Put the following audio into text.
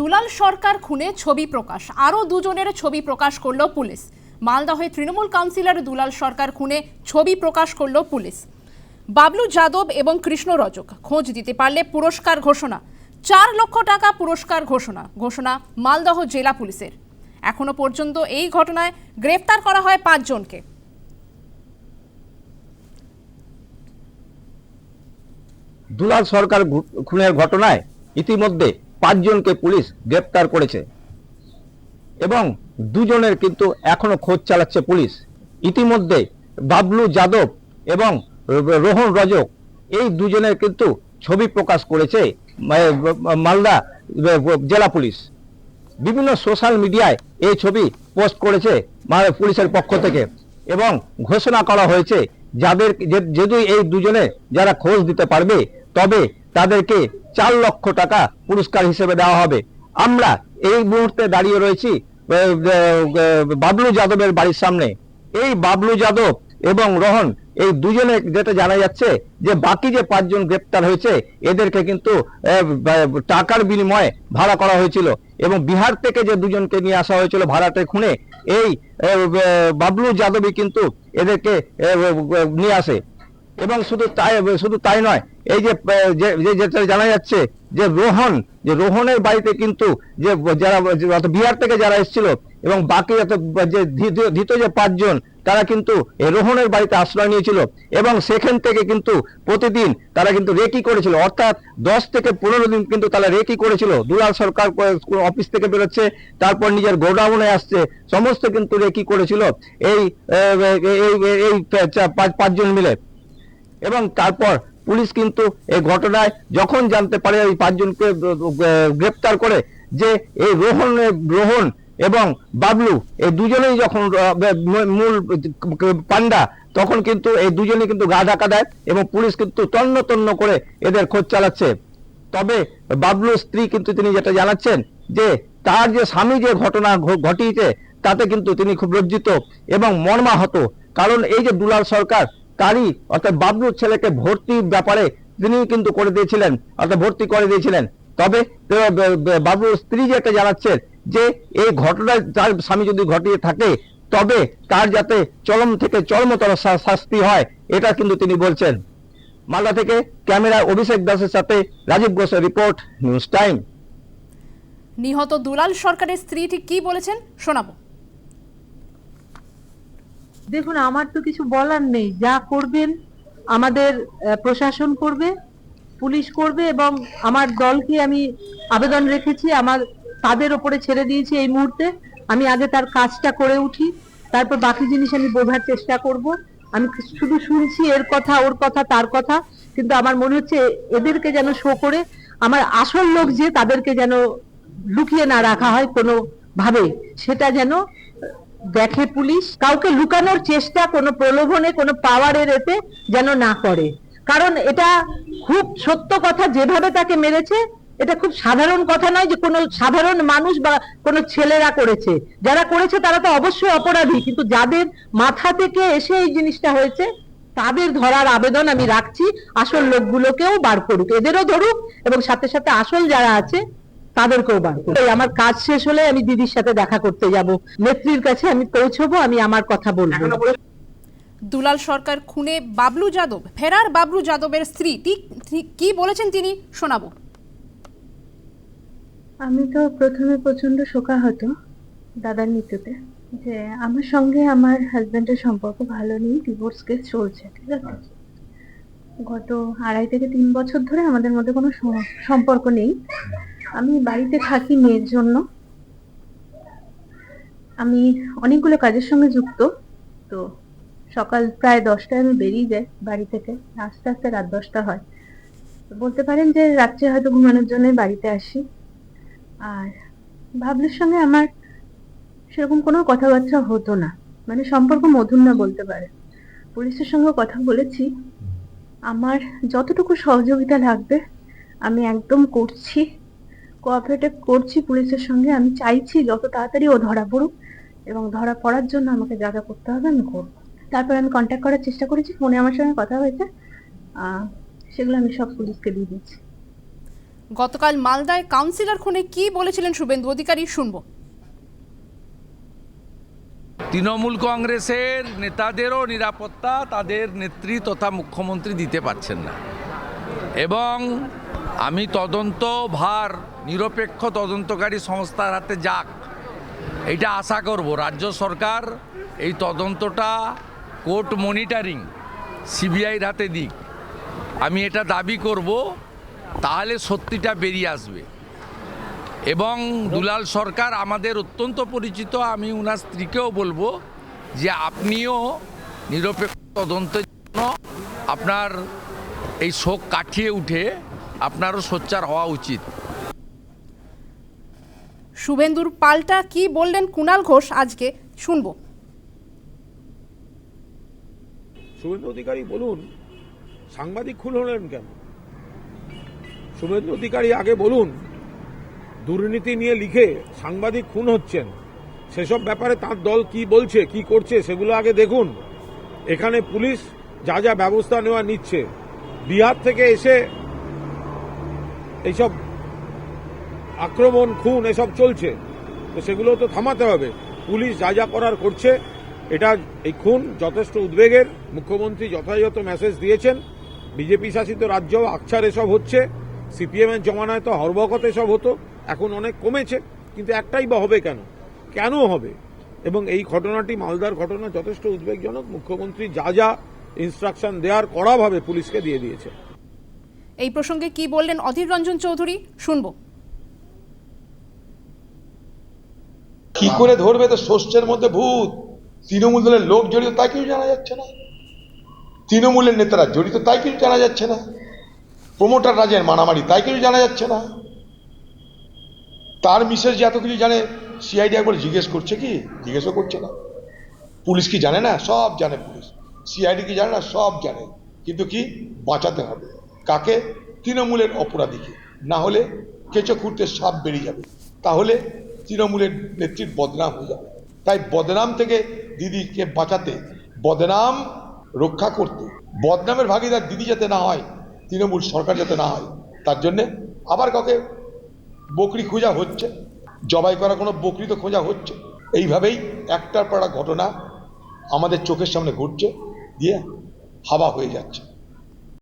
দুলাল সরকার খুনে ছবি প্রকাশ। আরও দুজনের ছবি প্রকাশ করল পুলিশ। মালদহে তৃণমূল কাউন্সিলর দুলাল সরকার খুনে ছবি প্রকাশ করল পুলিশ। বাবলু যাদব এবং কৃষ্ণ রজক, খোঁজ দিতে পারলে পুরস্কার ঘোষণা। চার লক্ষ টাকা পুরস্কার ঘোষণা ঘোষণা মালদহ জেলা পুলিশের। এখনও পর্যন্ত এই ঘটনায় গ্রেফতার করা হয় পাঁচজনকে দুলাল সরকার খুনের ঘটনায় ইতিমধ্যে পাঁচজনকে পুলিশ গ্রেপ্তার করেছে। এবং দুজনের কিন্তু এখনও খোঁজ চালাচ্ছে পুলিশ। ইতিমধ্যে বাবলু যাদব এবং রোহন রজক এই দুজনের কিন্তু ছবি প্রকাশ করেছে মালদা জেলা পুলিশ। বিভিন্ন সোশ্যাল মিডিয়ায় এই ছবি পোস্ট করেছে পুলিশের পক্ষ থেকে। এবং ঘোষণা করা হয়েছে, যাদের যদি এই দুজনে যারা খোঁজ দিতে পারবে, তবে তাদেরকে চার লক্ষ টাকা পুরস্কার হিসেবে দেওয়া হবে। আমরা এই মুহূর্তে দাঁড়িয়ে রয়েছি বাবলু যাদবের বাড়ির সামনে। এই বাবলু যাদব এবং রোহন এই দুজনে যেটা জানা যাচ্ছে যে বাকি যে পাঁচজন গ্রেপ্তার হয়েছে, এদেরকে কিন্তু টাকার বিনিময়ে ভাড়া করা হয়েছিল এবং বিহার থেকে যে দুজনকে নিয়ে আসা হয়েছিল ভাড়াটে খুনে, এই বাবলু যাদবই কিন্তু এদেরকে নিয়ে আসে। এবং শুধু তাই শুধু তাই নয় এই যে যেটা জানা যাচ্ছে যে রোহন যে রোহনের বাড়িতে কিন্তু যে যারা বিহার থেকে যারা এসেছিল এবং বাকি যত যে ধৃত- যে পাঁচজন তারা কিন্তু রোহনের বাড়িতে আশ্রয় নিয়েছিল এবং সেখান থেকে কিন্তু প্রতিদিন তারা কিন্তু রেকি করেছিল অর্থাৎ দশ থেকে পনেরো দিন কিন্তু তারা রেকি করেছিল দুলাল সরকার অফিস থেকে বেরোচ্ছে তারপর নিজের গোডাউনে আসছে সমস্ত কিন্তু রেকি করেছিল এই এই এই- এই পাঁচ- পাঁচজন মিলে এবং তারপর পুলিশ কিন্তু এই ঘটনায় যখন জানতে পারে এই পাঁচজনকে গ্রেপ্তার করে যে এই রোহন রোহন এবং বাবলু এই দুজনেই যখন মূল পান্ডা তখন কিন্তু এই দুজনেই কিন্তু গা ঢাকা দেয় এবং পুলিশ কিন্তু তন্ন তন্ন করে এদের খোঁজ চালাচ্ছে। তবে বাবলুর স্ত্রী কিন্তু তিনি যেটা জানাচ্ছেন যে তার যে স্বামী যে ঘটনা ঘটিয়েছে, তাতে কিন্তু তিনি খুব লজ্জিত এবং মর্মাহত। কারণ এই যে দুলাল সরকার তারই অর্থাৎ বাবলুর ছেলেকে ভর্তির ব্যাপারে তিনি কিন্তু করে দিয়েছিলেন, অর্থাৎ ভর্তি করে দিয়েছিলেন। তবে বাবলুর স্ত্রী যেটা জানাচ্ছেন যে এই ঘটনা তার স্বামী যদি ঘটিয়ে থাকে, তবে তার যাতে চরম থেকে চরমতর শাস্তি হয়, এটা কিন্তু তিনি বলছেন। মালদা থেকে ক্যামেরা অভিষেক দাসের সাথে রাজীব ঘোষের রিপোর্ট, নিউজ টাইম। নিহত দুলাল সরকারের স্ত্রী ঠিক কি বলেছেন শোনাবো। দেখুন, আমার তো কিছু বলার নেই। যা করবেন, আমাদের প্রশাসন করবে, পুলিশ করবে এবং আমার দলকে আমি আবেদন রেখেছি, আমার তাদের ওপরে ছেড়ে দিয়েছি এই মুহূর্তে। আমি আগে তার কাজটা করে উঠি, তারপর বাকি জিনিস আমি বোঝার চেষ্টা করব। আমি শুধু শুনছি এর কথা, ওর কথা, তার কথা, কিন্তু আমার মনে হচ্ছে এদেরকে যেন শো করে, আমার আসল লোক যে, তাদেরকে যেন লুকিয়ে না রাখা হয় কোনো ভাবে সেটা যেন দেখে পুলিশ। কাউকে লুকানোর চেষ্টা, কোনো প্রলোভনে, কোনো পাওয়ারের এতে যেন না করে। কারণ এটা খুব সত্য কথা যেভাবে তাকে মেরেছে, এটা খুব সাধারণ কথা নয় যে কোনো সাধারণ মানুষ বা কোনো ছেলেরা করেছে। যারা করেছে তারা তো অবশ্যই অপরাধী, কিন্তু যাদের মাথা থেকে এসে এই জিনিসটা হয়েছে, তাদের ধরার আবেদন আমি রাখছি। আসল লোকগুলোকেও বার করুক। এদেরও ধরুক এবং সাথে সাথে আসল যারা আছে তাদেরকেও বার এই আমার কাজ শেষ হলে আমি দিদির সাথে দেখা করতে যাব। নেত্রীর কাছে আমি পৌঁছবো আমি আমার কথা বলব। দুলাল সরকার খুনে বাবলু যাদব ফেরার বাবলু যাদবের স্ত্রী। কি বলেছেন তিনি? শোনাবো। আমি তো প্রথমে প্রচণ্ড শোকাহত দাদার মৃত্যুতে যে আমার সঙ্গে আমার হাজবেন্ডের সম্পর্ক ভালো নেই ডিভোর্স কেস চলছে ঠিক আছে? গত আড়াই থেকে তিন বছর ধরে আমাদের মধ্যে কোনো সম- সম্পর্ক নেই। আমি বাড়িতে থাকি মেয়ের জন্য। আমি অনেকগুলো কাজের সঙ্গে যুক্ত, তো সকাল প্রায় দশটায় আমি বেরিয়ে যাই বাড়ি থেকে। আস্তে আস্তে রাত দশটা হয়। বলতে পারেন যে রাত্রে হয়তো ঘুমানোর জন্য বাড়িতে আসি। আর বাবলুর সঙ্গে আমার সেরকম কোনো কথাবার্তা হতো না। মানে সম্পর্ক মধুর না বলতে পারে পুলিশের সঙ্গে কথা বলেছি। আমার যতটুকু সহযোগিতা লাগবে, আমি একদম করছি। কোঅপারেটিভ করছি পুলিশের সঙ্গে আমি চাইছি যত তাড়াতাড়ি ও ধরা পড়ুক এবং ধরা পড়ার জন্য আমাকে যা যা করতে হবে আমি করব। তারপর আমি কন্ট্যাক্ট করার চেষ্টা করেছি ফোনে আমার সঙ্গে কথা হয়েছে সেগুলো আমি সব পুলিশকে দিয়ে দিচ্ছি। গতকাল মালদায় কাউন্সিলর খুনে কি বলেছিলেন শুভেন্দু অধিকারী শুনব। তৃণমূল কংগ্রেসের নেতাদেরও নিরাপত্তা তাদের নেত্রী তথা মুখ্যমন্ত্রী দিতে পারছেন না। এবং আমি তদন্ত ভার নিরপেক্ষ তদন্তকারী সংস্থার হাতে যাক। এটা আশা করব। রাজ্য সরকার এই তদন্তটা কোর্ট মনিটারিং সিবিআইর হাতে দিক। আমি এটা দাবি করব, তাহলে সত্যিটা বেরিয়ে আসবে। এবং দুলাল সরকার আমাদের অত্যন্ত পরিচিত, আমি ওনার স্ত্রীকেও বলব যে আপনিও নিরপেক্ষ তদন্তের জন্য আপনার এই শোক কাটিয়ে উঠে আপনারও সোচ্চার হওয়া উচিত। শুভেন্দুর পাল্টা কি বললেন কুণাল ঘোষ আজকে? শুনব। শুভেন্দু অধিকারী, বলুন, সাংবাদিক খুন হলেন কেন? শুভেন্দু অধিকারী, আগে বলুন, দুর্নীতি নিয়ে লিখে সাংবাদিক খুন হচ্ছেন, সেসব ব্যাপারে তার দল কি বলছে, কি করছে, সেগুলো আগে দেখুন। এখানে পুলিশ যা যা ব্যবস্থা নেওয়া নিচ্ছে, বিহার থেকে এসে এইসব আক্রমণ, খুন এসব চলছে। তো সেগুলো তো থামাতে হবে। পুলিশ যা যা করার করছে, এটা এই খুন যথেষ্ট উদ্বেগের। মুখ্যমন্ত্রী যথাযথ মেসেজ দিয়েছেন। বিজেপি শাসিত রাজ্য আকছার এসব হচ্ছে। সিপিএম এর জমানায় তো হরবকত এসব হতো। এখন অনেক কমেছে। কিন্তু একটাই বা হবে কেন? কেন হবে? এবং এই ঘটনাটি, মালদার ঘটনা যথেষ্ট উদ্বেগজনক। মুখ্যমন্ত্রী যা যা ইনস্ট্রাকশন দেওয়ার কড়াভাবে পুলিশকে দিয়ে দিয়েছে। এই প্রসঙ্গে কি বললেন অধীর রঞ্জন চৌধুরী? শুনব। কি করে ধরবে তো শস্যের মধ্যে ভূত? তৃণমূল দলের লোক জড়িত, তাই কিছু জানা যাচ্ছে না। তৃণমূলের নেতারা জড়িত, তাই কিছু জানা যাচ্ছে না। প্রমোটার রাজের মারামারি, তাই কিছু জানা যাচ্ছে না। তার মিসেস যে এত কিছু জানে, সিআইডি একবার জিজ্ঞেস করছে কি? জিজ্ঞেসও করছে না। পুলিশ কি জানে না? সব জানে পুলিশ। সিআইডি কি জানে না? সব জানে। কিন্তু কি? বাঁচাতে হবে। কাকে? তৃণমূলের অপরাধীকে। না হলে কেঁচো খুঁড়তে সাপ বেরিয়ে যাবে। তাহলে তৃণমূলের নেত্রীর বদনাম হয়ে যাবে তাই বদনাম থেকে দিদিকে বাঁচাতে, বদনাম রক্ষা করতে, বদনামের ভাগিদার দিদি যাতে না হয়, তৃণমূল সরকার যাতে না হয়, তার জন্যে আবার কাউকে বকরি খোঁজা হচ্ছে, জবাই করা কোনো বকরি তো খোঁজা হচ্ছে। এইভাবেই একটার পর ঘটনা আমাদের চোখের সামনে ঘটছে, দিয়ে হাওয়া হয়ে যাচ্ছে।